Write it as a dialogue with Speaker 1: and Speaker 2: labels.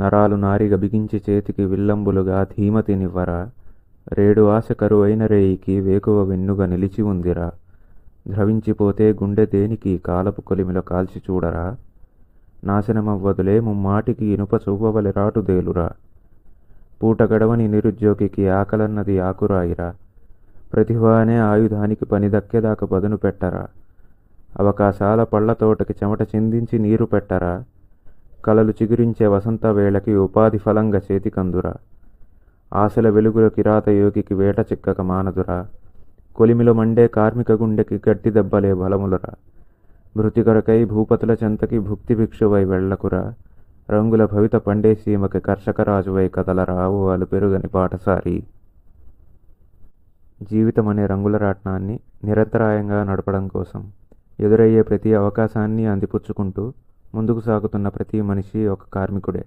Speaker 1: నరాలు నారిగ బిగించి చేతికి విల్లంబులుగా ధీమతినివ్వరా? రేడు ఆశ కరువైన రేయికి వేకువ వెన్నుగ నిలిచి ఉందిరా. ద్రవించిపోతే గుండె దేనికి కాలపు కొలిమిలో కాల్చి చూడరా? నాశనమవ్వదులే ముమ్మాటికి ఇనుప చువ్వవలి రాటుదేలురా పూట గడవని నిరుద్యోగికి ఆకలన్నది ఆకురాయిరా. ప్రతిభానే ఆయుధానికి పని దక్కేదాకా పదును పెట్టరా. అవకాశాల పళ్ళ తోటకి చెమట చిందించి నీరు పెట్టరా? కలలు చిగురించే వసంత వేళకి ఉపాధి ఫలంగా చేతికందురా. ఆశల వెలుగుల కిరాత యోగికి వేట చిక్కక మానదురా. కొలిమిలో మండే కార్మిక గుండెకి గట్టి దెబ్బలే బలములరా. మృతికరకై భూపతుల చెంతకి భుక్తి భిక్షువై వెళ్ళకురా. రంగుల భవిత పండే సీమకి కర్షకరాజువై కదలరావు అలు పెరుగని పాటసారి జీవితం అనే రంగుల రాట్నాన్ని నిరంతరాయంగా నడపడం కోసం ఎదురయ్యే ప్రతి అవకాశాన్ని అందిపుచ్చుకుంటూ ముందుకు సాగుతున్న ప్రతి మనిషి ఒక కార్మికుడే.